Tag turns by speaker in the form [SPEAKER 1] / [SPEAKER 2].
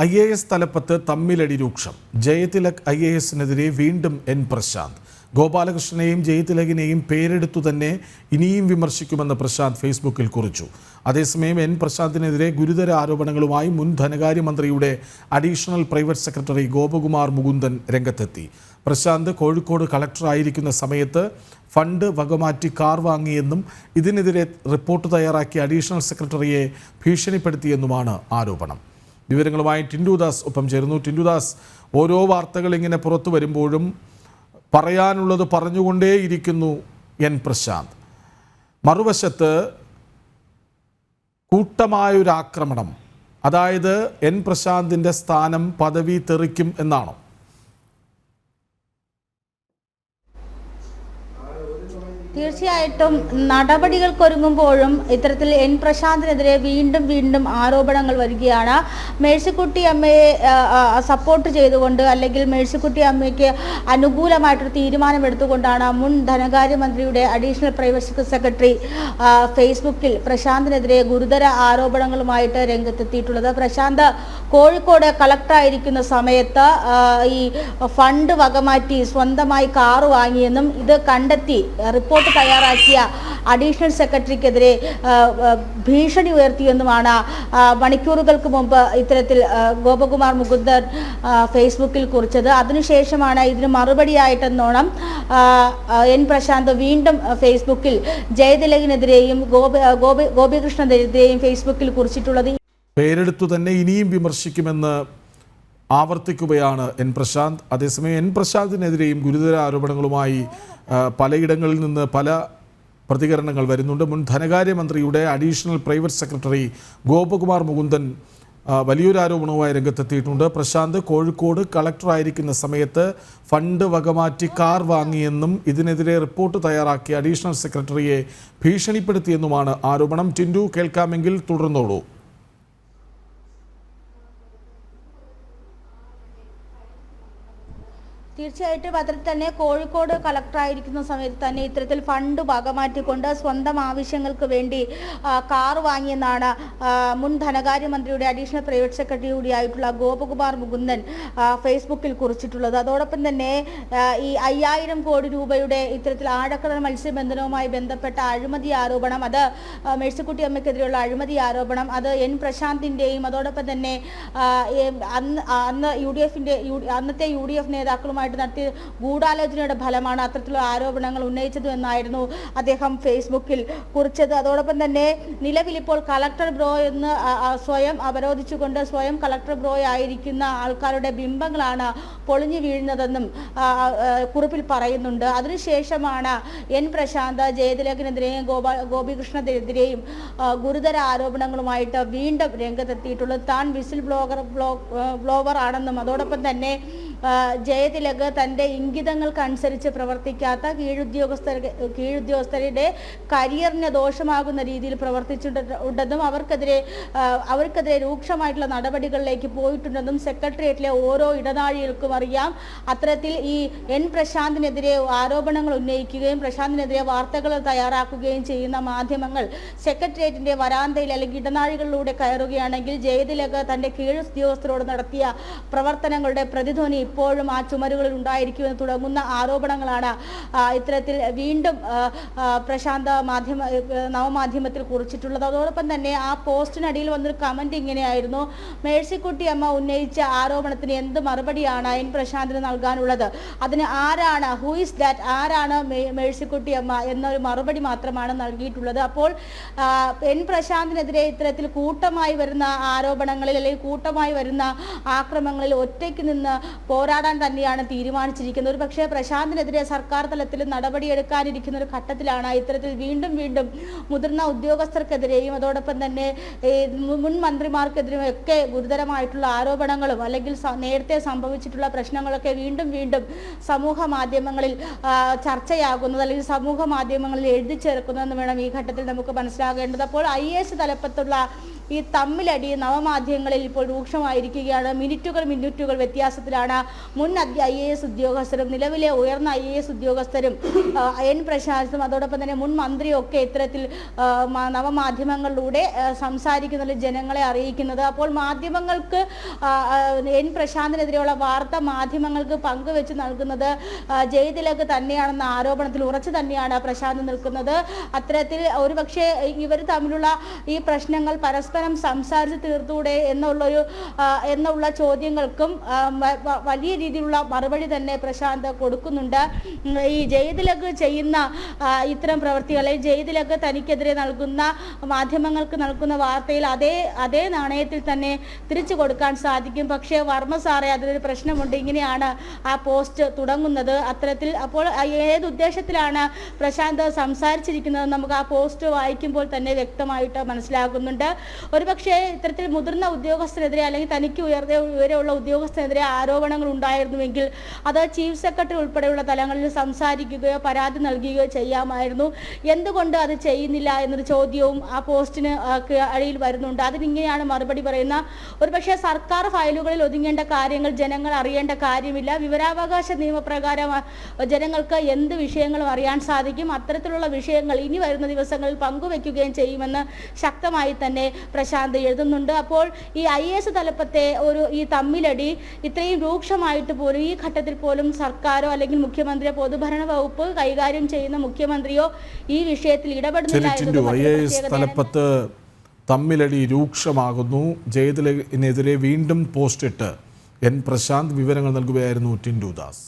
[SPEAKER 1] I A S തലപ്പത്ത് തമ്മിലടി രൂക്ഷം. Jayathilak I A എസിനെതിരെ വീണ്ടും എൻ പ്രശാന്ത്. ഗോപാലകൃഷ്ണനെയും ജയതിലകിനെയും പേരെടുത്തു തന്നെ ഇനിയും വിമർശിക്കുമെന്ന് പ്രശാന്ത് ഫേസ്ബുക്കിൽ കുറിച്ചു. അതേസമയം എൻ പ്രശാന്തിനെതിരെ ഗുരുതര ആരോപണങ്ങളുമായി മുൻ ധനകാര്യമന്ത്രിയുടെ additional private secretary Gopakumar Mukundan രംഗത്തെത്തി. പ്രശാന്ത് കോഴിക്കോട് കളക്ടറായിരിക്കുന്ന സമയത്ത് ഫണ്ട് വകമാറ്റി കാർ വാങ്ങിയെന്നും ഇതിനെതിരെ റിപ്പോർട്ട് തയ്യാറാക്കി അഡീഷണൽ സെക്രട്ടറിയെ ഭീഷണിപ്പെടുത്തിയെന്നുമാണ് ആരോപണം. വിവരങ്ങളുമായി ടിൻഡുദാസ് ഒപ്പം ചേരുന്നു. ടിൻഡുദാസ് ഓരോ വാർത്തകൾ ഇങ്ങനെ പുറത്തു വരുമ്പോഴും പറയാനുള്ളത് പറഞ്ഞുകൊണ്ടേയിരിക്കുന്നു എൻ പ്രശാന്ത്. മറുവശത്ത് കൂട്ടമായൊരാക്രമണം അതായത് എൻ പ്രശാന്തിന്റെ സ്ഥാനം പദവി തെറിക്കും എന്നാണോ?
[SPEAKER 2] തീർച്ചയായിട്ടും നടപടികൾക്കൊരുങ്ങുമ്പോഴും ഇത്തരത്തിൽ എൻ പ്രശാന്തിനെതിരെ വീണ്ടും വീണ്ടും ആരോപണങ്ങൾ വരികയാണ്. മേഴ്സിക്കുട്ടി അമ്മയെ സപ്പോർട്ട് ചെയ്തുകൊണ്ട് അല്ലെങ്കിൽ മേഴ്സിക്കുട്ടി അമ്മയ്ക്ക് അനുകൂലമായിട്ടൊരു തീരുമാനമെടുത്തുകൊണ്ടാണ് മുൻ ധനകാര്യമന്ത്രിയുടെ അഡീഷണൽ പ്രൈവറ്റ് സെക്രട്ടറി ഫേസ്ബുക്കിൽ പ്രശാന്തിനെതിരെ ഗുരുതര ആരോപണങ്ങളുമായിട്ട് രംഗത്തെത്തിയിട്ടുള്ളത്. പ്രശാന്ത് കോഴിക്കോട് കളക്ടറായിരിക്കുന്ന സമയത്ത് ഈ ഫണ്ട് വകമാറ്റി സ്വന്തമായി കാറ് വാങ്ങിയെന്നും ഇത് കണ്ടെത്തി റിപ്പോർട്ട് തയ്യാറാക്കിയ അഡീഷണൽ സെക്രട്ടറിക്കെതിരെ ഭീഷണി ഉയർത്തിയെന്നുമാണ് മണിക്കൂറുകൾക്ക് മുമ്പ് ഇത്തരത്തിൽ ഗോപകുമാർ മുകുന്ദൻ ആ, ഫേസ്ബുക്കിൽ കുറിച്ചത്. അതിനുശേഷമാണ് ഇതിന് മറുപടിയായിട്ടെന്നോണം എൻ പ്രശാന്ത് വീണ്ടും ഫേസ്ബുക്കിൽ ജയതിലകിനെതിരെയും ഗോപി ഗോപി ഗോപികൃഷ്ണനെതിരെയും ഫേസ്ബുക്കിൽ കുറിച്ചിട്ടുള്ളത്.
[SPEAKER 1] പേരെടുത്തു തന്നെ ഇനിയും വിമർശിക്കുമെന്ന് ആവർത്തിക്കുകയാണ് എൻ പ്രശാന്ത്. അതേസമയം എൻ പ്രശാന്തിനെതിരെയും ഗുരുതര ആരോപണങ്ങളുമായി പലയിടങ്ങളിൽ നിന്ന് പല പ്രതികരണങ്ങൾ വരുന്നുണ്ട്. മുൻ ധനകാര്യമന്ത്രിയുടെ additional private secretary Gopakumar Mukundan വലിയൊരു ആരോപണവുമായി രംഗത്തെത്തിയിട്ടുണ്ട്. പ്രശാന്ത് കോഴിക്കോട് കളക്ടറായിരിക്കുന്ന സമയത്ത് ഫണ്ട് വകമാറ്റി കാർ വാങ്ങിയെന്നും ഇതിനെതിരെ റിപ്പോർട്ട് തയ്യാറാക്കിയ അഡീഷണൽ സെക്രട്ടറിയെ ഭീഷണിപ്പെടുത്തിയെന്നുമാണ് ആരോപണം. ടിൻഡു കേൾക്കാമെങ്കിൽ തുടർന്നോളൂ.
[SPEAKER 2] തീർച്ചയായിട്ടും അതിൽ തന്നെ കോഴിക്കോട് കളക്ടറായിരിക്കുന്ന സമയത്ത് തന്നെ ഇത്തരത്തിൽ ഫണ്ട് ഭാഗമാറ്റിക്കൊണ്ട് സ്വന്തം ആവശ്യങ്ങൾക്ക് വേണ്ടി കാർ വാങ്ങിയെന്നാണ് മുൻ ധനകാര്യമന്ത്രിയുടെ അഡീഷണൽ പ്രൈവറ്റ് സെക്രട്ടറി കൂടിയായിട്ടുള്ള ഗോപകുമാർ മുകുന്ദൻ ഫേസ്ബുക്കിൽ കുറിച്ചിട്ടുള്ളത്. അതോടൊപ്പം തന്നെ ഈ അയ്യായിരം കോടി രൂപയുടെ ഇത്തരത്തിൽ ആഴക്കടൽ മത്സ്യബന്ധനവുമായി ബന്ധപ്പെട്ട അഴിമതി ആരോപണം അത് മേഴ്സിക്കുട്ടി അമ്മയ്ക്കെതിരെയുള്ള അഴിമതി ആരോപണം അത് എൻ പ്രശാന്തിന്റെയും അതോടൊപ്പം തന്നെ അന്ന് അന്ന് യു ഡി എഫിന്റെ അന്നത്തെ യു ഡി എഫ് നേതാക്കളുമായിട്ട് നടത്തിയ ഗൂഢാലോചനയുടെ ഫലമാണ് അത്തരത്തിലുള്ള ആരോപണങ്ങൾ ഉന്നയിച്ചത് എന്നായിരുന്നു അദ്ദേഹം ഫേസ്ബുക്കിൽ കുറിച്ചത്. അതോടൊപ്പം തന്നെ നിലവിൽ ഇപ്പോൾ കളക്ടർ ബ്രോ എന്ന് സ്വയം അവരോധിച്ചുകൊണ്ട് സ്വയം കളക്ടർ ബ്രോ ആയിരിക്കുന്ന ആൾക്കാരുടെ ബിംബങ്ങളാണ് പൊളിഞ്ഞു വീഴുന്നതെന്നും കുറിപ്പിൽ പറയുന്നുണ്ട്. അതിനുശേഷമാണ് എൻ പ്രശാന്ത് ജയതിലകനെതിരെയും ഗോപാ ഗോപികൃഷ്ണനെതിരെയും ഗുരുതര ആരോപണങ്ങളുമായിട്ട് വീണ്ടും രംഗത്തെത്തിയിട്ടുള്ളത്. താൻ വിസിൽ ബ്ലോഗർ ബ്ലോ ബ്ലോവർ ആണെന്നും അതോടൊപ്പം തന്നെ ജയതിലക് തന്റെ ഇംഗിതങ്ങൾക്കനുസരിച്ച് പ്രവർത്തിക്കാത്ത കീഴുദ്യോഗസ്ഥർ കീഴുദ്യോഗസ്ഥരുടെ കരിയറിന് ദോഷമാകുന്ന രീതിയിൽ പ്രവർത്തിച്ചിട്ടുണ്ടെന്നും അവർക്കെതിരെ അവർക്കെതിരെ രൂക്ഷമായിട്ടുള്ള നടപടികളിലേക്ക് പോയിട്ടുണ്ടെന്നും സെക്രട്ടേറിയറ്റിലെ ഓരോ ഇടനാഴികൾക്കും അറിയാം. അത്തരത്തിൽ ഈ എൻ പ്രശാന്തിനെതിരെ ആരോപണങ്ങൾ ഉന്നയിക്കുകയും പ്രശാന്തിനെതിരെ വാർത്തകൾ തയ്യാറാക്കുകയും ചെയ്യുന്ന മാധ്യമങ്ങൾ സെക്രട്ടേറിയറ്റിന്റെ വരാന്തയിൽ അല്ലെങ്കിൽ ഇടനാഴികളിലൂടെ കയറുകയാണെങ്കിൽ ജയതിലക് തന്റെ കീഴുദ്യോഗസ്ഥരോട് നടത്തിയ പ്രവർത്തനങ്ങളുടെ പ്രതിധ്വനി ഇപ്പോഴും ആ ചുമരുകളിൽ ഉണ്ടായിരിക്കുമെന്ന് തുടങ്ങുന്ന ആരോപണങ്ങളാണ് ഇത്തരത്തിൽ വീണ്ടും പ്രശാന്ത മാധ്യമ നവമാധ്യമത്തിൽ കുറിച്ചിട്ടുള്ളത്. അതോടൊപ്പം തന്നെ ആ പോസ്റ്റിനടിയിൽ വന്നൊരു കമന്റ് ഇങ്ങനെയായിരുന്നു. മേഴ്സിക്കുട്ടി അമ്മ ഉന്നയിച്ച ആരോപണത്തിന് എന്ത് മറുപടിയാണ് എൻ പ്രശാന്തിന് നൽകാനുള്ളത്? അതിന് ആരാണ് ഹൂ ഇസ് ദാറ്റ് ആരാണ് മേഴ്സിക്കുട്ടി അമ്മ എന്നൊരു മറുപടി മാത്രമാണ് നൽകിയിട്ടുള്ളത്. അപ്പോൾ എൻ പ്രശാന്തിനെതിരെ ഇത്തരത്തിൽ കൂട്ടമായി വരുന്ന ആരോപണങ്ങളിൽ അല്ലെങ്കിൽ കൂട്ടമായി വരുന്ന ആക്രമണങ്ങളിൽ ഒറ്റയ്ക്ക് നിന്ന് പോരാടാൻ തന്നെയാണ് തീരുമാനിച്ചിരിക്കുന്നത്. ഒരു പക്ഷേ പ്രശാന്തിനെതിരെ സർക്കാർ തലത്തിൽ നടപടിയെടുക്കാനിരിക്കുന്ന ഒരു ഘട്ടത്തിലാണ് ഇത്തരത്തിൽ വീണ്ടും വീണ്ടും മുതിർന്ന ഉദ്യോഗസ്ഥർക്കെതിരെയും അതോടൊപ്പം തന്നെ മുൻ മന്ത്രിമാർക്കെതിരെയും ഒക്കെ ഗുരുതരമായിട്ടുള്ള ആരോപണങ്ങളും അല്ലെങ്കിൽ നേരത്തെ സംഭവിച്ചിട്ടുള്ള പ്രശ്നങ്ങളൊക്കെ വീണ്ടും വീണ്ടും സമൂഹ മാധ്യമങ്ങളിൽ ചർച്ചയാകുന്നത് അല്ലെങ്കിൽ സമൂഹ മാധ്യമങ്ങളിൽ എഴുതി ചേർക്കുന്നതെന്ന് വേണം ഈ ഘട്ടത്തിൽ നമുക്ക് മനസ്സിലാകേണ്ടത്. അപ്പോൾ ഐ എസ് തലപ്പത്തുള്ള ഈ തമ്മിലടി നവമാധ്യമങ്ങളിൽ ഇപ്പോൾ രൂക്ഷമായിരിക്കുകയാണ്. മിനിറ്റുകൾ മിനിറ്റുകൾ വ്യത്യാസത്തിലാണ്. മുൻ ഐ എ എസ് ഉദ്യോഗസ്ഥരും നിലവിലെ ഉയർന്ന ഐ എ എസ് ഉദ്യോഗസ്ഥരും എൻ പ്രശാന്തും അതോടൊപ്പം തന്നെ മുൻ മന്ത്രിയും ഒക്കെ ഇത്തരത്തിൽ നവമാധ്യമങ്ങളിലൂടെ സംസാരിക്കുന്നതിൽ സംസാരിക്കുന്നത് ജനങ്ങളെ അറിയിക്കുന്നത്. അപ്പോൾ മാധ്യമങ്ങൾക്ക് എൻ പ്രശാന്തിനെതിരെയുള്ള വാർത്ത മാധ്യമങ്ങൾക്ക് പങ്കുവെച്ച് നൽകുന്നത് ജയതിലക് തന്നെയാണെന്ന ആരോപണത്തിൽ ഉറച്ചു തന്നെയാണ് പ്രശാന്ത് നിൽക്കുന്നത്. അത്തരത്തിൽ ഒരുപക്ഷെ ഇവർ തമ്മിലുള്ള ഈ പ്രശ്നങ്ങൾ പരസ്പരം സംസാരിച്ച് തീർത്തൂടെ എന്നുള്ളൊരു എന്നുള്ള ചോദ്യങ്ങൾക്കും വലിയ രീതിയിലുള്ള മറുപടി തന്നെ പ്രശാന്ത് കൊടുക്കുന്നുണ്ട്. ഈ ജയതിലക് ചെയ്യുന്ന ഇത്തരം അല്ലെങ്കിൽ ജയതിലക് തനിക്കെതിരെ നൽകുന്ന മാധ്യമങ്ങൾക്ക് നൽകുന്ന വാർത്തയിൽ അതേ അതേ നാണയത്തിൽ തന്നെ തിരിച്ചു കൊടുക്കാൻ സാധിക്കും. പക്ഷേ വർമ്മ സാറേ അതിലൊരു പ്രശ്നമുണ്ട്. ഇങ്ങനെയാണ് ആ പോസ്റ്റ് തുടങ്ങുന്നത്. അത്തരത്തിൽ അപ്പോൾ ഏത് ഉദ്ദേശത്തിലാണ് പ്രശാന്ത് സംസാരിച്ചിരിക്കുന്നത് നമുക്ക് ആ പോസ്റ്റ് വായിക്കുമ്പോൾ തന്നെ വ്യക്തമായിട്ട് മനസ്സിലാകുന്നുണ്ട്. ഒരുപക്ഷെ ഇത്തരത്തിൽ മുതിർന്ന ഉദ്യോഗസ്ഥനെതിരെ അല്ലെങ്കിൽ തനിക്ക് ഉയർന്ന ഉയരെയുള്ള ഉദ്യോഗസ്ഥനെതിരെ ആരോപണങ്ങൾ ഉണ്ടായിരുന്നുവെങ്കിൽ അത് ചീഫ് സെക്രട്ടറി ഉൾപ്പെടെയുള്ള തലങ്ങളിൽ സംസാരിക്കുകയോ പരാതി നൽകുകയോ ചെയ്യാമായിരുന്നു. എന്തുകൊണ്ട് അത് ചെയ്യുന്നില്ല എന്നൊരു ചോദ്യവും ആ പോസ്റ്റിന് അടിയിൽ വരുന്നുണ്ട്. അതിനിങ്ങനെയാണ് മറുപടി പറയുന്ന ഒരുപക്ഷെ സർക്കാർ ഫയലുകളിൽ ഒതുങ്ങേണ്ട കാര്യങ്ങൾ ജനങ്ങൾ അറിയേണ്ട കാര്യമില്ല. വിവരാവകാശ നിയമപ്രകാരം ജനങ്ങൾക്ക് എന്ത് വിഷയങ്ങളും അറിയാൻ സാധിക്കും. അത്തരത്തിലുള്ള വിഷയങ്ങൾ ഇനി വരുന്ന ദിവസങ്ങളിൽ പങ്കുവെക്കുകയും ചെയ്യുമെന്ന് ശക്തമായി തന്നെ പ്രശാന്ത് എഴുതുന്നുണ്ട്. അപ്പോൾ ഈ ഐ എസ് തലപ്പത്തെ ഒരു ഈ തമ്മിലടി ഇത്രയും രൂക്ഷമായിട്ട് പോലും ഈ ഘട്ടത്തിൽ പോലും സർക്കാരോ അല്ലെങ്കിൽ മുഖ്യമന്ത്രിയോ പൊതുഭരണ വകുപ്പ് കൈകാര്യം ചെയ്യുന്ന മുഖ്യമന്ത്രിയോ ഈ വിഷയത്തിൽ ഇടപെടുന്നില്ല.
[SPEAKER 1] തലപ്പത്ത് തമ്മിലടി രൂക്ഷമാകുന്നു. ജയതിലെതിരെ വീണ്ടും പോസ്റ്റിട്ട് എൻ പ്രശാന്ത് വിവരങ്ങൾ നൽകുകയായിരുന്നു ടിൻഡു ദാസ്.